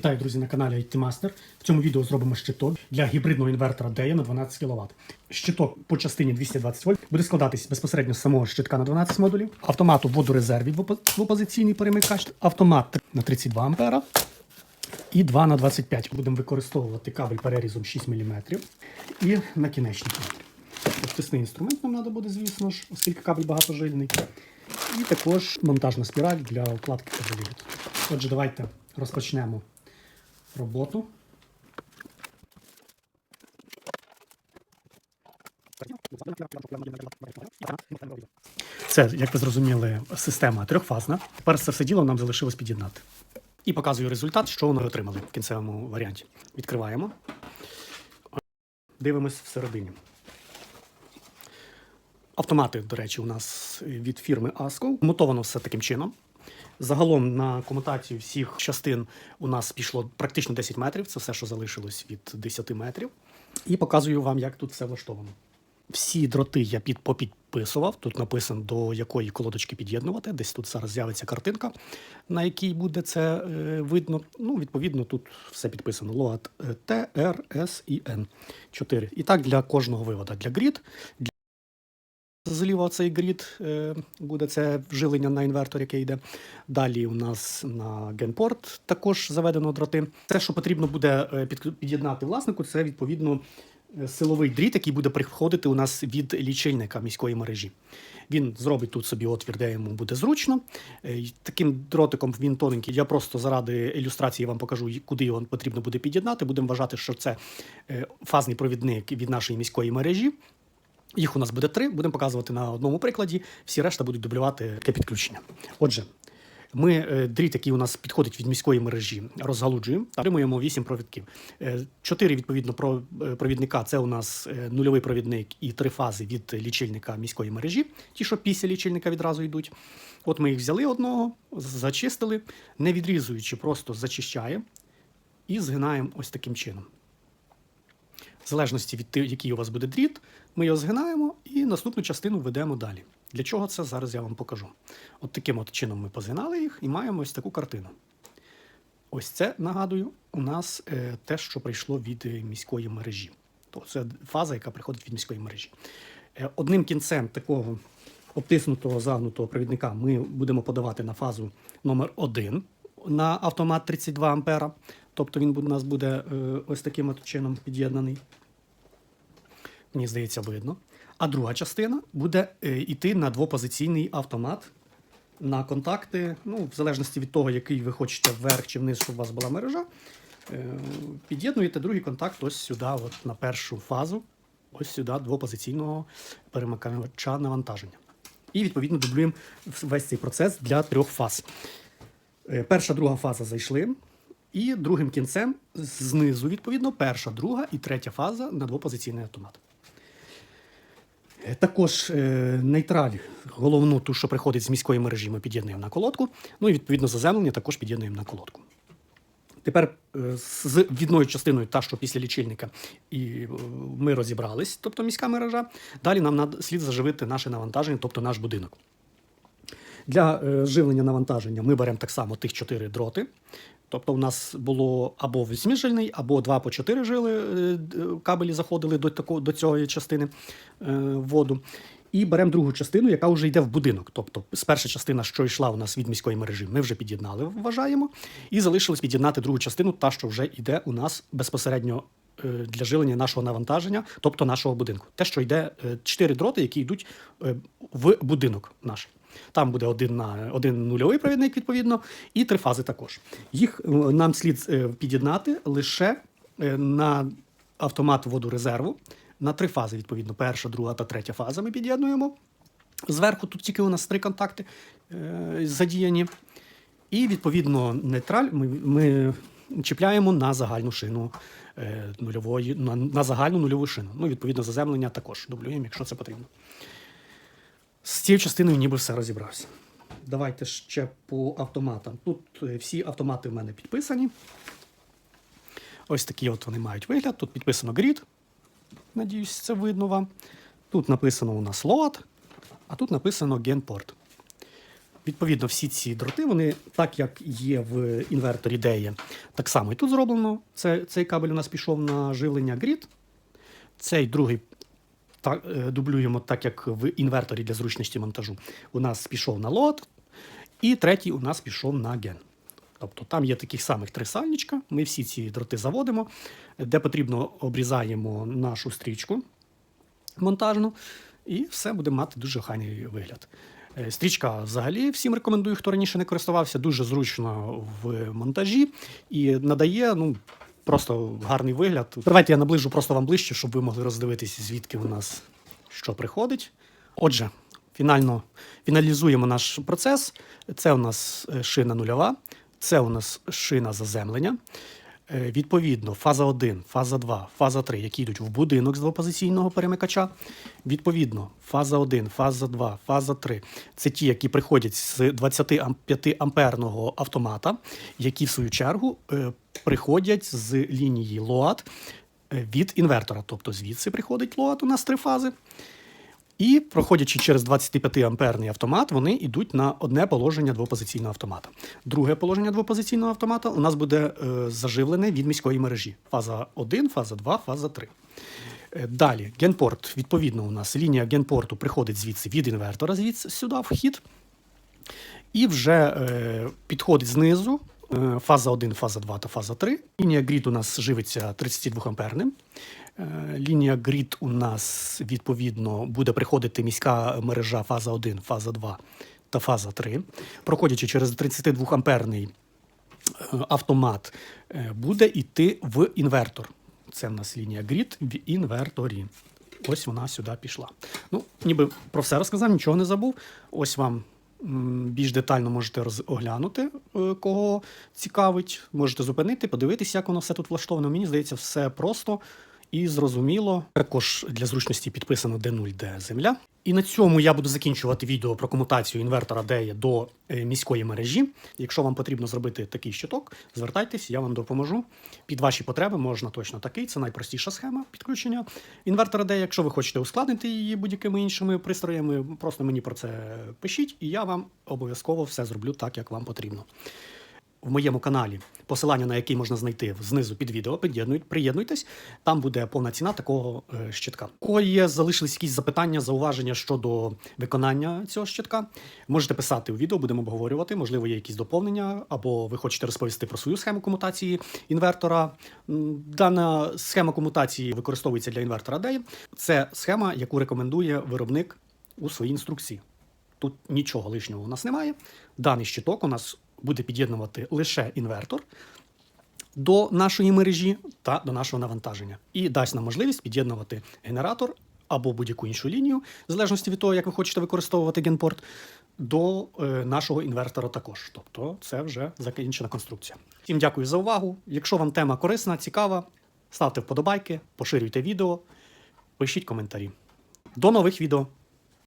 Вітаю, друзі, на каналі IT Master. В цьому відео зробимо щиток для гібридного інвертора DEA на 12 кВт. Щиток по частині 220 вольт буде складатись безпосередньо з самого щитка на 12 модулів, автомату водорезервів в опо- в опозиційний перемикач, автомат на 32 ампера і 2 на 25. Будемо використовувати кабель перерізом 6 мм і накінечники. Обтисний інструмент нам треба буде, звісно ж, оскільки кабель багатожильний. І також монтажна спіраль для укладки кабелів. Отже, давайте розпочнемо роботу. Це, як ви зрозуміли, система трьохфазна. Тепер це все діло нам залишилось під'єднати. І показую результат, що ми отримали в кінцевому варіанті. Відкриваємо. Дивимось всередині. Автомати, до речі, у нас від фірми ASCO. Мотовано все таким чином. Загалом на комутацію всіх частин у нас пішло практично 10 метрів. Це все, що залишилось від 10 метрів. І показую вам, як тут все влаштовано. Всі дроти я під, попідписував. Тут написано, до якої колодочки під'єднувати. Десь тут зараз з'явиться картинка, на якій буде це е, видно. Ну, відповідно, тут все підписано. ЛОАТ е, Т, Р, С і Н. 4. І так для кожного вивода. Для грід, Зліва цей грід е, буде це вжилення на інвертор, який йде. Далі у нас на генпорт також заведено дроти. Те, що потрібно буде е, під'єднати власнику, це відповідно е, силовий дріт, який буде приходити у нас від лічильника міської мережі. Він зробить тут собі отвір, де йому буде зручно. Таким дротиком він тоненький. Я просто заради ілюстрації вам покажу, куди його потрібно буде під'єднати. Будемо вважати, що це фазний провідник від нашої міської мережі. Їх у нас буде три, будемо показувати на одному прикладі. Всі решта будуть дублювати таке підключення. Отже, ми е, дріт, який у нас підходить від міської мережі, розгалуджуємо та отримуємо 8 провідків. Е, Чотири відповідно про- е, провідника це у нас нульовий провідник і три фази від лічильника міської мережі, ті, що після лічильника відразу йдуть. От ми їх взяли одного, зачистили, не відрізуючи, просто зачищаємо і згинаємо ось таким чином. В залежності від того, який у вас буде дріт, ми його згинаємо і наступну частину ведемо далі. Для чого це зараз я вам покажу. От таким от чином ми позгинали їх і маємо ось таку картину. Ось це, нагадую, у нас е, те, що прийшло від е, міської мережі. То це фаза, яка приходить від міської мережі. Е, одним кінцем такого обтиснутого загнутого провідника ми будемо подавати на фазу номер 1 на автомат 32 ампера. Тобто він у нас буде ось таким от чином під'єднаний. Мені здається, видно. А друга частина буде е, йти на двопозиційний автомат на контакти, ну, в залежності від того, який ви хочете вверх чи вниз, щоб у вас була мережа. Е, Під'єднуєте другий контакт ось сюди, от на першу фазу, ось сюди двопозиційного перемикача навантаження. І відповідно дублюємо весь цей процес для трьох фаз. Е, Перша, друга фаза зайшли. І другим кінцем знизу, відповідно, перша, друга і третя фаза на двопозиційний автомат. Е, Також е, нейтраль, головну ту, що приходить з міської мережі, ми під'єднуємо на колодку. Ну і відповідно заземлення також під'єднуємо на колодку. Тепер е, з відною частиною, та, що після лічильника, і ми розібрались, тобто міська мережа. Далі нам слід заживити наше навантаження, тобто наш будинок. Для живлення навантаження ми беремо так само тих чотири дроти. Тобто, у нас було або восьмижильний, або два по чотири жили е, кабелі заходили до, такого, до цієї частини е, воду. І беремо другу частину, яка вже йде в будинок. Тобто, перша частина, що йшла у нас від міської мережі, ми вже під'єднали, вважаємо. І залишилось під'єднати другу частину, та, що вже йде у нас безпосередньо е, для жилення нашого навантаження, тобто нашого будинку. Те, що йде е, чотири дроти, які йдуть е, в будинок наш. Там буде один на один нульовий провідник, відповідно, і три фази також. Їх е, нам слід е, під'єднати лише е, на автомат водорезерву на три фази, відповідно. Перша, друга та третя фаза ми під'єднуємо. Зверху тут тільки у нас три контакти е, задіяні. І, відповідно, нейтраль ми, ми чіпляємо на загальну шину е, нульової, на, на загальну нульову шину. Ну, відповідно, заземлення також дублюємо, якщо це потрібно. З цією частиною ніби все розібрався. Давайте ще по автоматам. Тут е, всі автомати в мене підписані. Ось такі от вони мають вигляд. Тут підписано грід. Надіюсь, це видно вам. Тут написано у нас лот, а тут написано генпорт. Відповідно, всі ці дроти, вони так як є в інверторі DEA, так само і тут зроблено. Це, цей кабель у нас пішов на живлення грід. Цей другий так, е, дублюємо так, як в інверторі для зручності монтажу. У нас пішов на лот, і третій у нас пішов на ген. Тобто там є таких самих три сальничка. Ми всі ці дроти заводимо, де потрібно обрізаємо нашу стрічку монтажну, і все буде мати дуже охайний вигляд. Е, Стрічка взагалі всім рекомендую, хто раніше не користувався, дуже зручно в монтажі і надає ну, просто гарний вигляд. Давайте я наближу просто вам ближче, щоб ви могли роздивитися, звідки у нас що приходить. Отже, фінально фіналізуємо наш процес. Це у нас е, шина нульова, це у нас шина заземлення. Е, Відповідно, фаза 1, фаза 2, фаза 3, які йдуть в будинок з двопозиційного перемикача. Відповідно, фаза 1, фаза 2, фаза 3 це ті, які приходять з 25 амперного автомата, які в свою чергу е, приходять з лінії ЛОАТ е, від інвертора. Тобто звідси приходить ЛОАТ у нас три фази. І, проходячи через 25-амперний автомат, вони йдуть на одне положення двопозиційного автомата. Друге положення двопозиційного автомата у нас буде е, заживлене від міської мережі. Фаза 1, фаза 2, фаза 3. Е, Далі, генпорт, відповідно, у нас лінія генпорту приходить звідси від інвертора, звідси сюди, вхід. І вже е, підходить знизу фаза 1, фаза 2 та фаза 3. Лінія грід у нас живиться 32 амперним. Е, Лінія грід у нас відповідно буде приходити міська мережа фаза 1, фаза 2 та фаза 3. Проходячи через 32 амперний е, автомат, е, буде йти в інвертор. Це в нас лінія грід в інверторі. Ось вона сюди пішла. Ну, ніби про все розказав, нічого не забув. Ось вам більш детально можете оглянути, е, кого цікавить. Можете зупинити, подивитися, як воно все тут влаштовано. Мені здається, все просто і зрозуміло. Також для зручності підписано D0, де земля. І на цьому я буду закінчувати відео про комутацію інвертора DEA до е, міської мережі. Якщо вам потрібно зробити такий щиток, звертайтесь, я вам допоможу. Під ваші потреби можна точно такий. Це найпростіша схема підключення інвертора DEA. Якщо ви хочете ускладнити її будь-якими іншими пристроями, просто мені про це пишіть, і я вам обов'язково все зроблю так, як вам потрібно в моєму каналі, посилання на який можна знайти знизу під відео. Приєднуйтесь, там буде повна ціна такого е, щитка. У кого є залишились якісь запитання, зауваження щодо виконання цього щитка, можете писати у відео, будемо обговорювати. Можливо, є якісь доповнення, або ви хочете розповісти про свою схему комутації інвертора. Дана схема комутації використовується для інвертора DEI. Це схема, яку рекомендує виробник у своїй інструкції. Тут нічого лишнього у нас немає. Даний щиток у нас буде під'єднувати лише інвертор до нашої мережі та до нашого навантаження. І дасть нам можливість під'єднувати генератор або будь-яку іншу лінію, в залежності від того, як ви хочете використовувати генпорт, до е, нашого інвертора також. Тобто це вже закінчена конструкція. Всім дякую за увагу. Якщо вам тема корисна, цікава, ставте вподобайки, поширюйте відео, пишіть коментарі. До нових відео!